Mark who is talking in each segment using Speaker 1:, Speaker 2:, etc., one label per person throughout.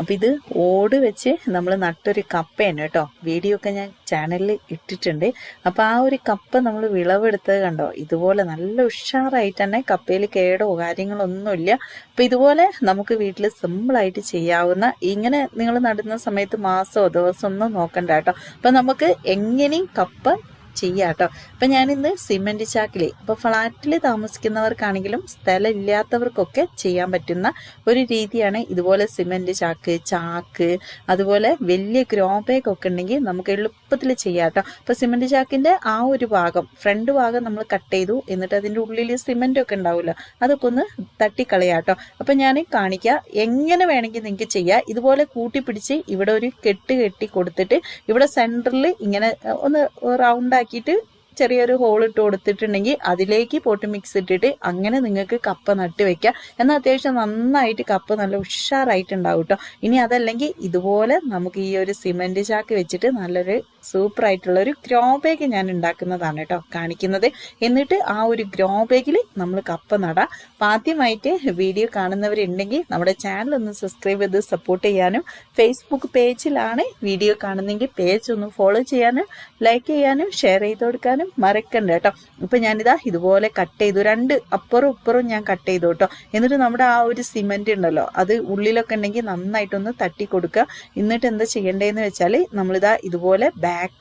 Speaker 1: അപ്പം ഇത് ഓട് വെച്ച് നമ്മൾ നട്ടൊരു കപ്പയാണ് കേട്ടോ. വീഡിയോ ഒക്കെ ഞാൻ ചാനലിൽ ഇട്ടിട്ടുണ്ട്. അപ്പോൾ ആ ഒരു കപ്പ നമ്മൾ വിളവെടുത്തത് കണ്ടോ? ഇതുപോലെ നല്ല ഉഷാറായിട്ട് തന്നെ കപ്പയിൽ കേടോ കാര്യങ്ങളൊന്നുമില്ല. അപ്പോൾ ഇതുപോലെ നമുക്ക് വീട്ടിൽ സിമ്പിളായിട്ട് ചെയ്യാവുന്ന ഇങ്ങനെ നിങ്ങൾ നടുന്ന സമയത്ത് മാസമോ ദിവസമൊന്നും നോക്കണ്ട കേട്ടോ. അപ്പം നമുക്ക് എങ്ങനെയും കപ്പ ചെയ്യാം കേട്ടോ അപ്പം ഞാനിന്ന് സിമെന്റ് ചാക്കിൽ ഇപ്പോൾ ഫ്ലാറ്റിൽ താമസിക്കുന്നവർക്കാണെങ്കിലും സ്ഥലം ഇല്ലാത്തവർക്കൊക്കെ ചെയ്യാൻ പറ്റുന്ന ഒരു രീതിയാണ് ഇതുപോലെ സിമെന്റ് ചാക്ക് ചാക്ക് അതുപോലെ വലിയ ഗ്രോ ബാഗ് ഒക്കെ ഉണ്ടെങ്കിൽ നമുക്ക് എളുപ്പത്തിൽ ചെയ്യാം കേട്ടോ അപ്പോൾ സിമെന്റ് ചാക്കിന്റെ ആ ഒരു ഭാഗം ഫ്രണ്ട് ഭാഗം നമ്മൾ കട്ട് ചെയ്തു എന്നിട്ട് അതിന്റെ ഉള്ളിൽ സിമെന്റ് ഒക്കെ ഉണ്ടാവുമല്ലോ അതൊക്കെ ഒന്ന് തട്ടിക്കളയാം കേട്ടോ അപ്പം ഞാൻ കാണിക്കുക എങ്ങനെ വേണമെങ്കിൽ നിങ്ങൾക്ക് ചെയ്യാം. ഇതുപോലെ കൂട്ടിപ്പിടിച്ച് ഇവിടെ ഒരു കെട്ട് കെട്ടി കൊടുത്തിട്ട് ഇവിടെ സെന്ററിൽ ഇങ്ങനെ ഒന്ന് റൗണ്ട് ആക്കിയിട്ട് ചെറിയൊരു ഹോൾ ഇട്ട് കൊടുത്തിട്ടുണ്ടെങ്കിൽ അതിലേക്ക് പോട്ട് മിക്സ് ഇട്ടിട്ട് അങ്ങനെ നിങ്ങൾക്ക് കപ്പ നട്ട് വെക്കാം. എന്നാൽ അത്യാവശ്യം നന്നായിട്ട് കപ്പ് നല്ല ഉഷാറായിട്ട് ഉണ്ടാവും കേട്ടോ ഇനി അതല്ലെങ്കിൽ ഇതുപോലെ നമുക്ക് ഈ ഒരു സിമെന്റ് ചാക്ക് വെച്ചിട്ട് നല്ലൊരു സൂപ്പർ ആയിട്ടുള്ള ഒരു ഗ്രോ ബാഗ് ഞാൻ ഉണ്ടാക്കുന്നതാണ് കേട്ടോ കാണിക്കുന്നത്. എന്നിട്ട് ആ ഒരു ഗ്രോ ബാഗിൽ നമ്മൾ കപ്പ നടാം. അപ്പം ആദ്യമായിട്ട് വീഡിയോ കാണുന്നവരുണ്ടെങ്കിൽ നമ്മുടെ ചാനൽ ഒന്ന് സബ്സ്ക്രൈബ് ചെയ്ത് സപ്പോർട്ട് ചെയ്യാനും ഫേസ്ബുക്ക് പേജിലാണ് വീഡിയോ കാണുന്നെങ്കിൽ പേജ് ഒന്ന് ഫോളോ ചെയ്യാനും ലൈക്ക് ചെയ്യാനും ഷെയർ ചെയ്ത് കൊടുക്കാനും മറക്കണ്ട കേട്ടോ. ഇപ്പം ഞാനിതാ ഇതുപോലെ കട്ട് ചെയ്തു. രണ്ട് അപ്പുറം ഇപ്പുറവും ഞാൻ കട്ട് ചെയ്തു കേട്ടോ. എന്നിട്ട് നമ്മുടെ ആ ഒരു സിമെന്റ് ഉണ്ടല്ലോ അത് ഉള്ളിലൊക്കെ ഉണ്ടെങ്കിൽ നന്നായിട്ടൊന്ന് തട്ടി കൊടുക്കുക എന്നിട്ട് എന്താ ചെയ്യേണ്ടതെന്ന് വെച്ചാൽ നമ്മളിതാ ഇതുപോലെ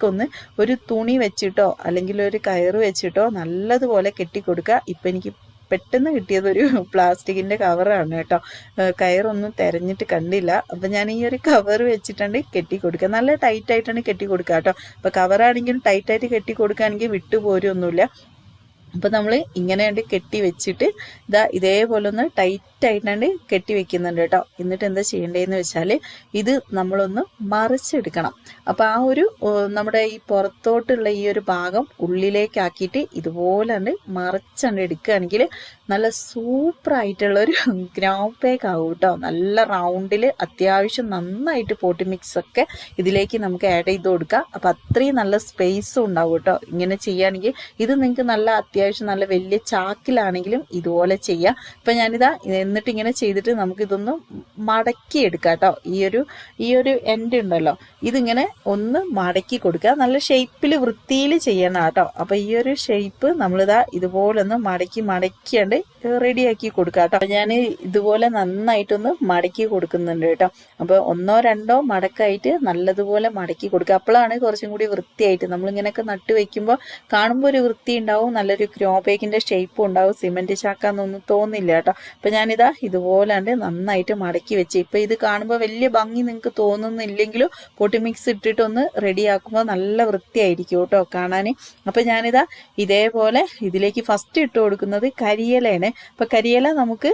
Speaker 1: ഒന്ന് ഒരു തുണി വെച്ചിട്ടോ അല്ലെങ്കിൽ ഒരു കയറ് വെച്ചിട്ടോ നല്ലതുപോലെ കെട്ടിക്കൊടുക്കുക. ഇപ്പം എനിക്ക് പെട്ടെന്ന് കിട്ടിയത് ഒരു പ്ലാസ്റ്റിക്കിന്റെ കവറാണ് കേട്ടോ. കയറൊന്നും തിരഞ്ഞിട്ട് കണ്ടില്ല. അപ്പം ഞാൻ ഈ ഒരു കവർ വെച്ചിട്ടുണ്ട് കെട്ടി കൊടുക്കുക നല്ല ടൈറ്റ് ആയിട്ടാണ് കെട്ടി. കൊടുക്കുക കേട്ടോ അപ്പം കവറാണെങ്കിലും ടൈറ്റായിട്ട് കെട്ടി കൊടുക്കുകയാണെങ്കിൽ വിട്ടുപോരൊന്നുമില്ല അപ്പം നമ്മൾ ഇങ്ങനെ കെട്ടി വെച്ചിട്ട് ഇതാ ഇതേപോലെ ഒന്ന് ടൈറ്റ് ആയിട്ടാണ്ട് കെട്ടി വെക്കുന്നുണ്ട് കേട്ടോ. എന്നിട്ട് എന്താ ചെയ്യേണ്ടതെന്ന് വെച്ചാൽ ഇത് നമ്മളൊന്ന് മറിച്ചെടുക്കണം. അപ്പം ആ ഒരു നമ്മുടെ ഈ പുറത്തോട്ടുള്ള ഈ ഒരു ഭാഗം ഉള്ളിലേക്കാക്കിയിട്ട് ഇതുപോലെ മറിച്ചണ്ട് എടുക്കുകയാണെങ്കിൽ നല്ല ഒരു ഗ്രൗണ്ട് പേക്ക് ആവും കേട്ടോ. നല്ല റൗണ്ടിൽ അത്യാവശ്യം നന്നായിട്ട് പോട്ടി മിക്സ് ഒക്കെ ഇതിലേക്ക് നമുക്ക് ആഡ് ചെയ്ത് കൊടുക്കാം. അപ്പം അത്രയും നല്ല സ്പേസും ഉണ്ടാവും കേട്ടോ. ഇങ്ങനെ ചെയ്യുകയാണെങ്കിൽ ഇത് നിങ്ങൾക്ക് നല്ല അത്യാവശ്യം നല്ല വലിയ ചാക്കിലാണെങ്കിലും ഇതുപോലെ ചെയ്യാം. ഇപ്പം ഞാനിതാ എന്നിട്ട് ഇങ്ങനെ ചെയ്തിട്ട് നമുക്കിതൊന്ന് മടക്കി എടുക്കാം കേട്ടോ ഈ ഒരു ഈ ഒരു എൻഡ് ഉണ്ടല്ലോ. ഇതിങ്ങനെ ഒന്ന് മടക്കി കൊടുക്കുക. നല്ല ഷേപ്പിൽ വൃത്തിയിൽ ചെയ്യണം കേട്ടോ. അപ്പം ഈ ഒരു ഷേപ്പ് നമ്മളിതാ ഇതുപോലെ ഒന്ന് മടക്കി മടക്കിയാണ്ട് റെഡിയാക്കി കൊടുക്കുക കേട്ടോ. ഞാൻ ഇതുപോലെ നന്നായിട്ടൊന്ന് മടക്കി കൊടുക്കുന്നുണ്ട് കേട്ടോ. അപ്പോൾ ഒന്നോ രണ്ടോ മടക്കായിട്ട് നല്ലതുപോലെ മടക്കി കൊടുക്കുക. അപ്പോഴാണ് കുറച്ചും കൂടി വൃത്തിയായിട്ട് നമ്മളിങ്ങനെയൊക്കെ നട്ട് വെക്കുമ്പോൾ കാണുമ്പോൾ ഒരു വൃത്തി ഉണ്ടാവും നല്ലൊരു ക്രോബേക്കിന്റെ ഷേപ്പും ഉണ്ടാവും. സിമെന്റ് ചാക്കാന്നൊന്നും തോന്നില്ല കേട്ടോ. അപ്പം ഞാനിതാ ഇതുപോലാണ്ട് നന്നായിട്ട് മടക്കി വെച്ച്. ഇപ്പം ഇത് കാണുമ്പോൾ വലിയ ഭംഗി നിങ്ങൾക്ക് തോന്നുന്നില്ലെങ്കിലും പൊട്ടി മിക്സ് ഇട്ടിട്ടൊന്ന് റെഡിയാക്കുമ്പോൾ നല്ല വൃത്തിയായിരിക്കും കേട്ടോ കാണാൻ അപ്പം ഞാനിതാ ഇതേപോലെ ഇതിലേക്ക് ഫസ്റ്റ് ഇട്ട് കൊടുക്കുന്നത് കരിയിലയാണ്. അപ്പം കരിയില നമുക്ക്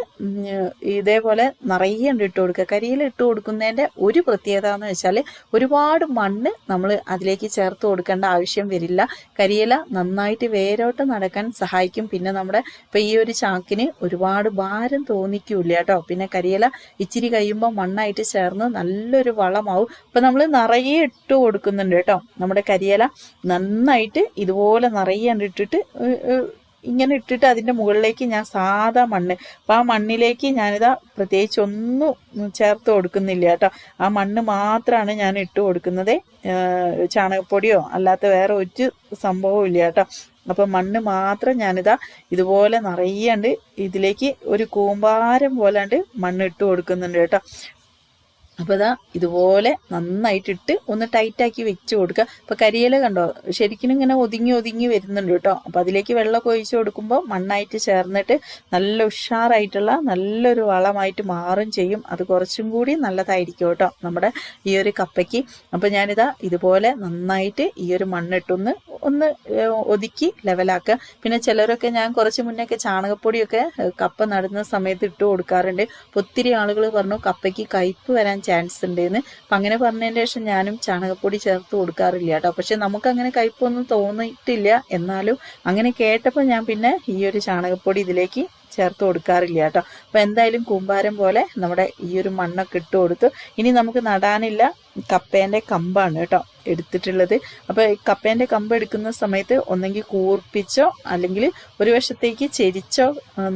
Speaker 1: ഇതേപോലെ നിറയെ ഇട്ട് കൊടുക്കുക. കരിയില ഇട്ട് കൊടുക്കുന്നതിന്റെ ഒരു പ്രത്യേകത എന്ന് വെച്ചാൽ ഒരുപാട് മണ്ണ് നമ്മൾ അതിലേക്ക് ചേർത്ത് കൊടുക്കേണ്ട ആവശ്യം വരില്ല. കരിയില നന്നായിട്ട് വേരോട്ട് നടക്കാൻ സഹായിക്കും. പിന്നെ നമ്മുടെ ഇപ്പം ഈ ഒരു ചാക്കിന് ഒരുപാട് ഭാരം തോന്നിക്കൂല കേട്ടോ. പിന്നെ കരിയില ഇച്ചിരി കഴിയുമ്പോൾ മണ്ണായിട്ട് ചേർന്ന് നല്ലൊരു വളമാവും. അപ്പം നമ്മൾ നിറയെ ഇട്ട് കൊടുക്കുന്നുണ്ട് കേട്ടോ. നമ്മുടെ കരിയില നന്നായിട്ട് ഇതുപോലെ നിറയെ ഇട്ടിട്ട് ഇങ്ങനെ ഇട്ടിട്ട് അതിന്റെ മുകളിലേക്ക് ഞാൻ സാധാ മണ്ണ്. അപ്പം ആ മണ്ണിലേക്ക് ഞാനിതാ പ്രത്യേകിച്ച് ഒന്നും ചേർത്ത് കൊടുക്കുന്നില്ല കേട്ടോ. ആ മണ്ണ് മാത്രമാണ് ഞാൻ ഇട്ട് കൊടുക്കുന്നത്. ചാണകപ്പൊടിയോ അല്ലാത്ത വേറെ ഒരു സംഭവവും ഇല്ല കേട്ടോ. അപ്പം മണ്ണ് മാത്രം ഞാനിതാ ഇതുപോലെ നിറയാണ്ട് ഇതിലേക്ക് ഒരു കൂമ്പാരം പോലാണ്ട് മണ്ണ് ഇട്ട് കൊടുക്കുന്നുണ്ട് കേട്ടോ. അപ്പോൾ ഇതാ ഇതുപോലെ നന്നായിട്ടിട്ട് ഒന്ന് ടൈറ്റാക്കി വെച്ച് കൊടുക്കുക അപ്പോൾ കരിയില കണ്ടോ? ശരിക്കും ഇങ്ങനെ ഒതുങ്ങി ഒതുങ്ങി വരുന്നുണ്ട് കേട്ടോ. അപ്പോൾ അതിലേക്ക് വെള്ളമൊക്കെ ഒഴിച്ച് കൊടുക്കുമ്പോൾ മണ്ണായിട്ട് ചേർന്നിട്ട് നല്ല ഉഷാറായിട്ടുള്ള നല്ലൊരു വളമായിട്ട് മാറും ചെയ്യും. അത് കുറച്ചും കൂടി നല്ലതായിരിക്കും കേട്ടോ നമ്മുടെ ഈ ഒരു കപ്പയ്ക്ക്. അപ്പോൾ ഞാനിതാ ഇതുപോലെ നന്നായിട്ട് ഈ ഒരു മണ്ണിട്ടൊന്ന് ഒന്ന് ഒതുക്കി ലെവലാക്കുക പിന്നെ ചിലരൊക്കെ ഞാൻ കുറച്ച് മുന്നേയൊക്കെ ചാണകപ്പൊടിയൊക്കെ കപ്പ നടുന്ന സമയത്ത് ഇട്ട് കൊടുക്കാറുണ്ട്. ഒത്തിരി ആളുകൾ പറഞ്ഞു കപ്പയ്ക്ക് കയ്പ് വരാൻ ചാൻസ് ഉണ്ട് എന്ന് അപ്പം അങ്ങനെ പറഞ്ഞതിന് ശേഷം ഞാനും ചാണകപ്പൊടി ചേർത്ത് കൊടുക്കാറില്ല കേട്ടോ. പക്ഷെ നമുക്കങ്ങനെ കയ്പൊന്നും തോന്നിയിട്ടില്ല. എന്നാലും അങ്ങനെ കേട്ടപ്പോൾ ഞാൻ പിന്നെ ഈ ഒരു ചാണകപ്പൊടി ഇതിലേക്ക് ചേർത്ത് കൊടുക്കാറില്ല കേട്ടോ. അപ്പം എന്തായാലും കൂമ്പാരം പോലെ നമ്മുടെ ഈ ഒരു മണ്ണൊക്കെ ഇട്ട് കൊടുത്തു. ഇനി നമുക്ക് നടാനില്ല കപ്പേന്റെ കമ്പാണ് കേട്ടോ. എടുത്തിട്ടുള്ളത്. അപ്പോൾ കപ്പേന്റെ കമ്പ് എടുക്കുന്ന സമയത്ത് ഒന്നെങ്കിൽ കൂർപ്പിച്ചോ അല്ലെങ്കിൽ ഒരു വശത്തേക്ക് ചെരിച്ചോ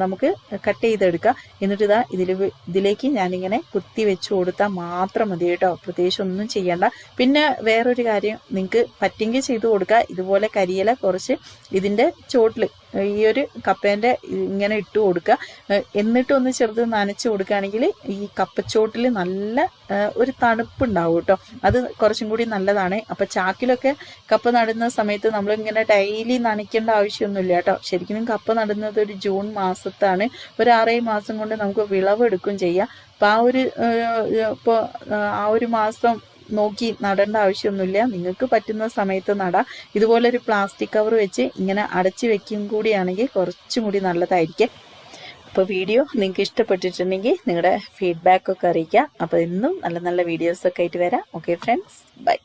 Speaker 1: നമുക്ക് കട്ട് ചെയ്തെടുക്കാം. എന്നിട്ട് ഇതാ ഇതിൽ ഇതിലേക്ക് ഞാനിങ്ങനെ കുത്തി വെച്ച് കൊടുത്താൽ മാത്രം മതി കേട്ടോ. പ്രത്യേകിച്ച് ഒന്നും ചെയ്യണ്ട. പിന്നെ വേറൊരു കാര്യം നിങ്ങൾക്ക് പറ്റെങ്കിൽ ചെയ്തു കൊടുക്കുക ഇതുപോലെ കരിയില കുറച്ച് ഇതിന്റെ ചോട്ടിൽ ഈ ഒരു കപ്പേന്റെ ഇങ്ങനെ ഇട്ട് കൊടുക്കുക. എന്നിട്ട് ഒന്ന് ചെറുത് നനച്ച് കൊടുക്കുകയാണെങ്കിൽ ഈ കപ്പച്ചോട്ടിൽ നല്ല ഒരു തണുപ്പുണ്ടാവും കേട്ടോ. അത് കുറച്ചും കൂടി നല്ലതാണ്. അപ്പം ചാക്കിലൊക്കെ കപ്പ നടുന്ന സമയത്ത് നമ്മളിങ്ങനെ ഡെയിലി നനയ്ക്കേണ്ട ആവശ്യമൊന്നുമില്ല കേട്ടോ. ശരിക്കും കപ്പ നടുന്നത് ഒരു ജൂൺ മാസത്താണ്. ഒരു ആറേഴ് മാസം കൊണ്ട് നമുക്ക് വിളവെടുക്കും ചെയ്യാം. അപ്പം ആ ഒരു ഇപ്പോൾ ആ ഒരു മാസം നോക്കി നടേണ്ട ആവശ്യമൊന്നുമില്ല. നിങ്ങൾക്ക് പറ്റുന്ന സമയത്ത് നടാം. ഇതുപോലെ ഒരു പ്ലാസ്റ്റിക് കവർ വെച്ച് ഇങ്ങനെ അടച്ചു വെക്കും കൂടിയാണെങ്കിൽ കുറച്ചും കൂടി നല്ലതായിരിക്കും. അപ്പോൾ വീഡിയോ നിങ്ങൾക്ക് ഇഷ്ടപ്പെട്ടിട്ടുണ്ടെങ്കിൽ നിങ്ങളുടെ ഫീഡ്ബാക്ക് ഒക്കെ അറിയിക്കുക. അപ്പോൾ ഇന്നും നല്ല നല്ല വീഡിയോസൊക്കെ ആയിട്ട് വരാം. Okay friends bye